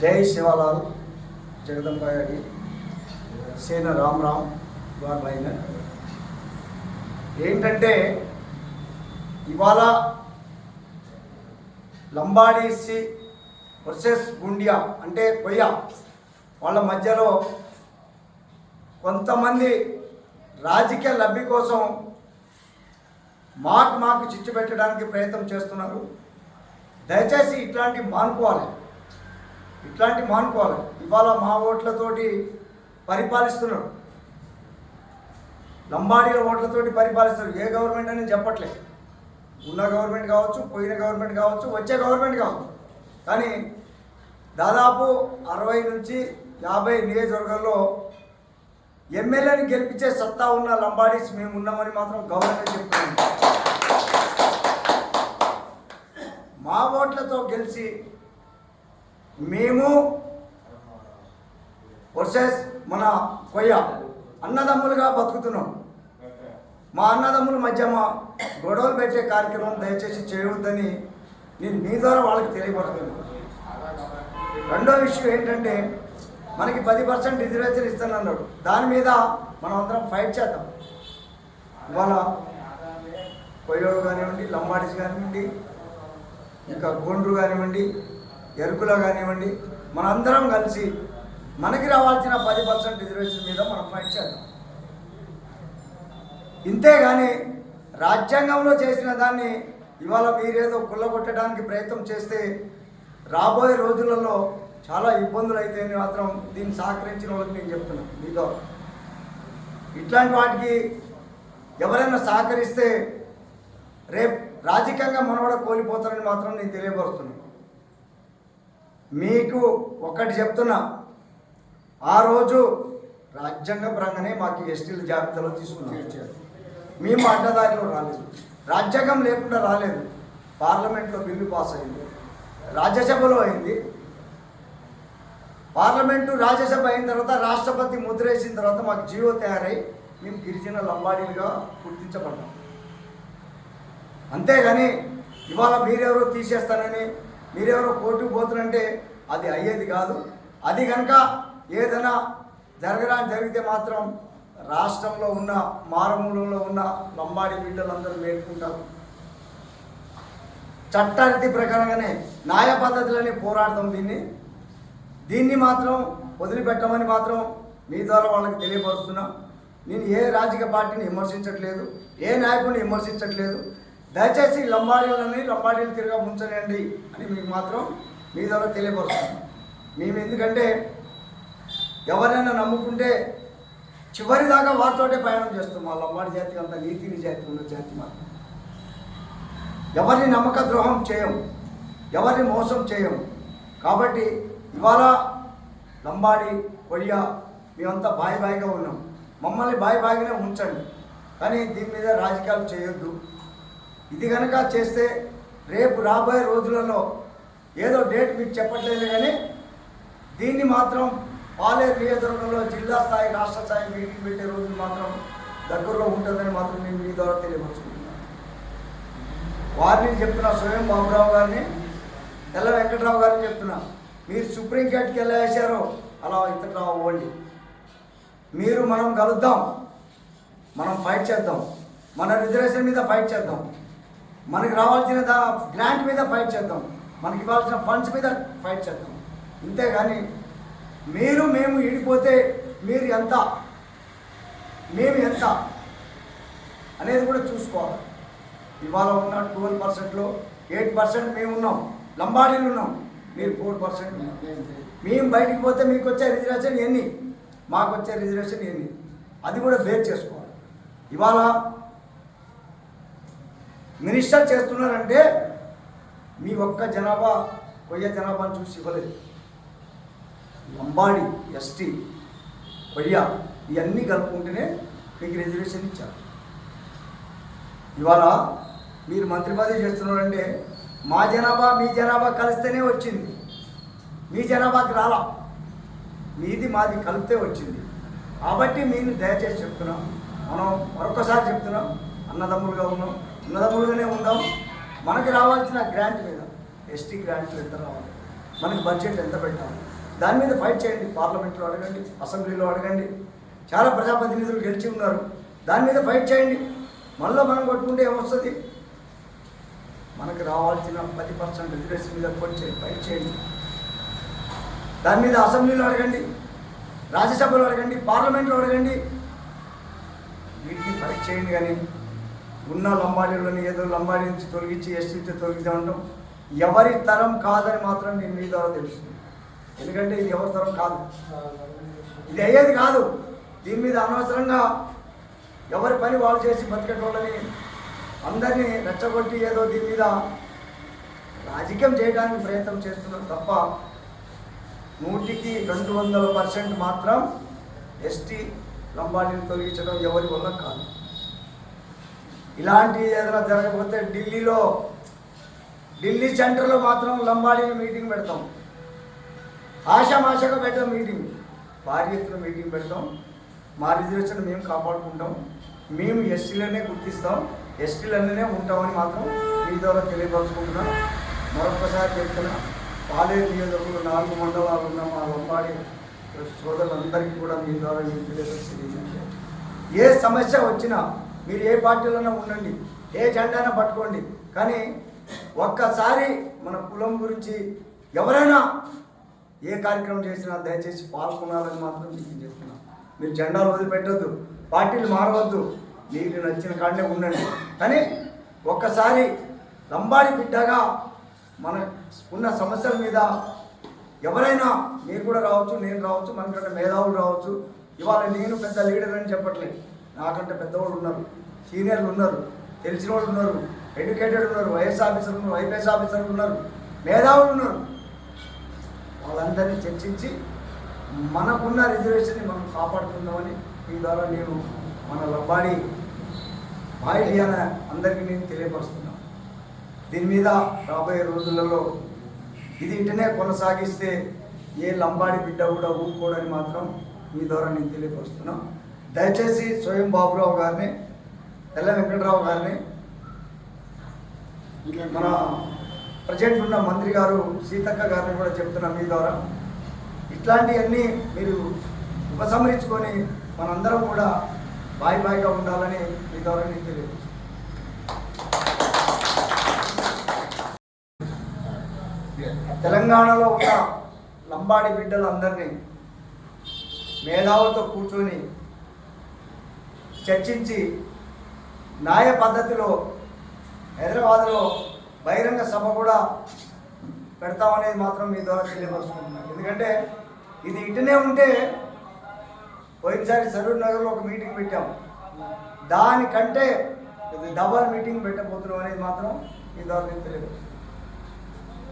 జై శివలాల్ జగదంబాయి సేన రామ్ రామ్ గారు పైన ఏంటంటే ఇవాళ లంబాడీసి వర్సెస్ గుండియా అంటే కొయ్య వాళ్ళ మధ్యలో కొంతమంది రాజకీయ లబ్ధి కోసం మాకు మాకు చిచ్చు పెట్టడానికి ప్రయత్నం చేస్తున్నారు. దయచేసి ఇట్లాంటి మానుకోవాలి. ఇట్లాంటి మానుకోవాలి. ఇవాళ మా ఓట్లతోటి పరిపాలిస్తున్నారు లంబాడీల ఓట్లతోటి పరిపాలిస్తారు ఏ గవర్నమెంట్ అని చెప్పట్లేదు ఉన్న గవర్నమెంట్ కావచ్చు పోయిన గవర్నమెంట్ కావచ్చు వచ్చే గవర్నమెంట్ కావచ్చు. కానీ దాదాపు అరవై నుంచి యాభై నియోజకవర్గాల్లో ఎమ్మెల్యేని గెలిపించే సత్తా ఉన్న లంబాడీస్ మేము ఉన్నామని మాత్రం గవర్నమెంట్ చెప్తున్నాం మా ఓట్లతో గెలిచి మేము వర్సెస్ మన కొయ్య అన్నదమ్ములుగా బతుకుతున్నాం. మా అన్నదమ్ముల మధ్య మా గొడవలు పెట్టే కార్యక్రమం దయచేసి చేయవద్దని నేను మీ ద్వారా వాళ్ళకి తెలియపడుతున్నాను. రెండో విషయం ఏంటంటే మనకి పది పర్సెంట్ రిజర్వేషన్ ఇస్తానన్నాడు. దాని మీద మనం అందరం ఫైట్ చేద్దాం. ఇవాళ కొయ్యోడు కానివ్వండి లంబాడిస్ కానివ్వండి ఇంకా గోండ్రు కానివ్వండి ఎరుకులో కానివ్వండి మనందరం కలిసి మనకి రావాల్సిన పది పర్సెంట్ రిజర్వేషన్ మీద మనం ఫైట్ చేద్దాం. ఇంతేగాని రాజ్యాంగంలో చేసిన దాన్ని ఇవాళ మీరేదో కుల్లగొట్టడానికి ప్రయత్నం చేస్తే రాబోయే రోజులలో చాలా ఇబ్బందులు అయితే మాత్రం దీన్ని సహకరించిన వాళ్ళకి నేను చెప్తున్నాను మీతో ఇట్లాంటి వాటికి ఎవరైనా సహకరిస్తే రేపు రాజకీయంగా మనవడ కోల్పోతారని మాత్రం నేను తెలియపరుస్తున్నాను. మీకు ఒకటి చెప్తున్నా. ఆ రోజు రాజ్యాంగ పరంగానే మాకు ఎస్టీల జాబితాలో తీసుకుని మేము అడ్డదారిలో రాలేదు. రాజ్యాంగం లేకుండా రాలేదు. పార్లమెంట్లో బిల్లు పాస్ అయింది. రాజ్యసభలో అయింది. పార్లమెంటు రాజ్యసభ అయిన తర్వాత రాష్ట్రపతి ముద్రేసిన తర్వాత మాకు జీవో తయారై మేము గిరిజన లంబాడీలుగా గుర్తించబడ్డాం. అంతేగాని ఇవాళ మీరెవరో తీసేస్తానని మీరెవరో కోర్టుకు పోతారంటే అది అయ్యేది కాదు. అది కనుక ఏదైనా జరగరా జరిగితే మాత్రం రాష్ట్రంలో ఉన్న మారుమూలలో ఉన్న లంబాడి బిడ్డలందరూ వేడుకుంటారు చట్టారీతి ప్రకారంగానే న్యాయ పద్ధతులని పోరాడతాం దీన్ని. దీన్ని మాత్రం వదిలిపెట్టమని మాత్రం మీ ద్వారా వాళ్ళకి తెలియపరుస్తున్నా. నేను ఏ రాజకీయ పార్టీని విమర్శించట్లేదు ఏ నాయకుడిని విమర్శించట్లేదు. దయచేసి లంబాడీలని లంబాడీలు తిరగా ఉంచనండి అని మీకు మాత్రం మీ ద్వారా తెలియపరుస్తున్నాను మేము ఎందుకంటే ఎవరైనా నమ్ముకుంటే చివరి దాకా వారితోటే ప్రయాణం చేస్తాం. ఆ లంబాడి జాతికి అంత నీతి జాతి ఉన్న జాతి మాత్రం ఎవరిని నమ్మక ద్రోహం చేయం ఎవరిని మోసం చేయం. కాబట్టి ఇవాళ లంబాడి కొయ్య మేమంతా బాయి బాయిగా ఉన్నాం. మమ్మల్ని బాయి బాయిగానే ఉంచండి. కానీ దీని మీద రాజకీయాలు చేయొద్దు. ఇది కనుక చేస్తే రేపు రాబోయే రోజులలో ఏదో డేట్ మీకు చెప్పట్లేదు కానీ దీన్ని మాత్రం పాలేరు నియోజకవర్గంలో జిల్లా స్థాయి రాష్ట్ర స్థాయి మీటింగ్ పెట్టే రోజులు మాత్రం దగ్గరలో ఉంటుందని మాత్రం నేను మీ ద్వారా తెలియపరుచుకుంటున్నాను. వారిని చెప్తున్నా స్వయం బాబురావు గారిని తెల్ల వెంకట్రావు గారిని చెప్తున్నా మీరు సుప్రీంకోర్టుకి ఎలా వేశారో అలా ఇతర అవ్వండి మీరు మనం కలుద్దాం మనం ఫైట్ చేద్దాం మన రిజర్వేషన్ మీద ఫైట్ చేద్దాం. మనకి రావాల్సిన దా గ్రాంట్ మీద ఫైట్ చేద్దాం. మనకి ఇవ్వాల్సిన ఫండ్స్ మీద ఫైట్ చేద్దాం. ఇంతేగాని మీరు మేము ఈడిపోతే మీరు ఎంత? మేము ఎంత? అనేది కూడా చూసుకోవాలి. ఇవాళ ఉన్న ట్వెల్వ్ పర్సెంట్లో ఎయిట్ పర్సెంట్ మేము ఉన్నాం. లంబాడీలు ఉన్నాం. మీరు ఫోర్ పర్సెంట్ మేము బయటికి పోతే మీకు వచ్చే రిజర్వేషన్ ఎన్ని? మాకు వచ్చే రిజర్వేషన్ ఎన్ని? అది కూడా బేర్ చేసుకోవాలి. ఇవాళ మినిస్టర్ చేస్తున్నారంటే మీ ఒక్క జనాభా కొయ్య జనాభాను చూసి ఇవ్వలేదు. లంబాడి ఎస్టీ కొయ్య ఇవన్నీ కలుపుకుంటేనే మీకు రిజర్వేషన్ ఇచ్చారు. ఇవాళ మీరు మంత్రి పదవి చేస్తున్నారంటే మా జనాభా మీ జనాభా కలిస్తేనే వచ్చింది. మీ జనాభాకి రాలా. మీది మాది కలిపితే వచ్చింది. కాబట్టి మీరు దయచేసి చెప్తున్నాం మనం మరొకసారి చెప్తున్నాం అన్నదమ్ములుగా ఉన్నాం. అన్నదమ్ములుగానే ఉందాం మనకి రావాల్సిన గ్రాంట్ మీద ఎస్టీ గ్రాంట్ ఎంత రావాలి? మనకి బడ్జెట్ ఎంత పెట్టాలి? దాని మీద ఫైట్ చేయండి పార్లమెంట్లో అడగండి అసెంబ్లీలో అడగండి. చాలా ప్రజాప్రతినిధులు గెలిచి ఉన్నారు. దాని మీద ఫైట్ చేయండి. మళ్ళీ మనం కొట్టుకుంటే ఏమొస్తుంది? మనకు రావాల్సిన పది పర్సెంట్ రిజర్వేషన్ మీద ఫైట్ చేయండి ఫైట్ చేయండి. దాని మీద అసెంబ్లీలో అడగండి రాజ్యసభలో అడగండి పార్లమెంట్లో అడగండి. వీటిని ఫైట్ చేయండి కానీ ఉన్న లంబాడీలను ఏదో లంబాడీ నుంచి తొలగించి ఎస్టీతో తొలగిద్దామంటాం ఎవరి తరం కాదని మాత్రం నేను మీ ద్వారా తెలుస్తుంది. ఎందుకంటే ఇది ఎవరి తరం కాదు. ఇది అయ్యేది కాదు. దీని మీద అనవసరంగా ఎవరి పని వాళ్ళు చేసి బతికేటోళ్ళని అందరినీ రెచ్చగొట్టి ఏదో దీని మీద రాజకీయం చేయడానికి ప్రయత్నం చేస్తున్నారు తప్ప నూటికి రెండు వందల పర్సెంట్ మాత్రం ఎస్టీ లంబాడీని తొలగించడం ఎవరి వల్ల కాదు. ఇలాంటి ఏదైనా జరగకపోతే ఢిల్లీలో ఢిల్లీ సెంటర్లో మాత్రం లంబాడీని మీటింగ్ పెడతాం. ఆశామాషగా పెట్టాం మీటింగ్. భారీ ఎత్తున మీటింగ్ పెడతాం. మా రిజర్వేషన్ మేము కాపాడుకుంటాం. మేము ఎస్టీలనే గుర్తిస్తాం. ఎస్టీలనే ఉంటామని మాత్రం మీ ద్వారా తెలియపరచుకుంటున్నాం. మరొకసారి చెప్తున్నా పాలేరు నియోజకవర్గంలో నాలుగు మండలాలు ఉన్న మా లంబాడి సోదరులందరికీ కూడా మీ ద్వారా మీకు తెలియపరిచేది ఏ సమస్య వచ్చినా మీరు ఏ పార్టీలోనే ఉండండి ఏ జెండానా పట్టుకోండి. కానీ ఒక్కసారి మన కులం గురించి ఎవరైనా ఏ కార్యక్రమం చేసినా దయచేసి పాల్గొనాలని మాత్రం నేను చెప్తున్నా. మీరు జెండాలు వదిలిపెట్టద్దు పార్టీలు మారవద్దు. మీకు నచ్చిన కాడనే ఉండండి. కానీ ఒక్కసారి లంబాడి బిడ్డగా మన ఉన్న సమస్యల మీద ఎవరైనా మీరు కూడా రావచ్చు నేను రావచ్చు మనకంటే మేధావులు రావచ్చు. ఇవాళ నేను పెద్ద లీడర్ అని చెప్పట్లేదు. నాకంటే పెద్దవాళ్ళు ఉన్నారు సీనియర్లు ఉన్నారు తెలిసిన వాళ్ళు ఉన్నారు ఎడ్యుకేటెడ్ ఉన్నారు వైఎస్ ఆఫీసర్లు ఉన్నారు ఐపీఎస్ ఆఫీసర్లు ఉన్నారు మేధావులు ఉన్నారు. వాళ్ళందరినీ చర్చించి మనకున్న రిజర్వేషన్ని మనం కాపాడుకుందామని ఈ ద్వారా నేను మన లంబాడి బాయి అందరికీ నేను తెలియపరుస్తున్నాను. దీని మీద రాబోయే రోజులలో ఇది ఇంటనే కొనసాగిస్తే ఏ లంబాడి బిడ్డ కూడా ఊరుకోడని మాత్రం మీ ద్వారా నేను తెలియపరుస్తున్నాను. దయచేసి స్వయం బాబురావు గారిని తెల్ల వెంకటరావు గారిని మన ప్రజెంట్ ఉన్న మంత్రి గారు సీతక్క గారిని కూడా చెప్తున్నా మీ ద్వారా. ఇట్లాంటివన్నీ మీరు ఉపసంహరించుకొని మనందరం కూడా బాయ్ బాయ్గా ఉండాలని మీ ద్వారా నేను తెలియదు తెలంగాణలో ఉన్న లంబాడి బిడ్డలందరినీ మేధావులతో కూర్చొని చర్చించి న్యాయ పద్ధతిలో హైదరాబాద్లో బహిరంగ సభ కూడా పెడతామనేది మాత్రం మీ ద్వారా తెలియపరుచుకుంటున్నాను. ఎందుకంటే ఇది ఇటునే ఉంటే పోయినసారి సరూర్ నగర్లో ఒక మీటింగ్ పెట్టాం. దానికంటే డబల్ మీటింగ్ పెట్టబోతున్నాం అనేది మాత్రం మీ ద్వారా నేను తెలియపరుచుకుంటున్నాను.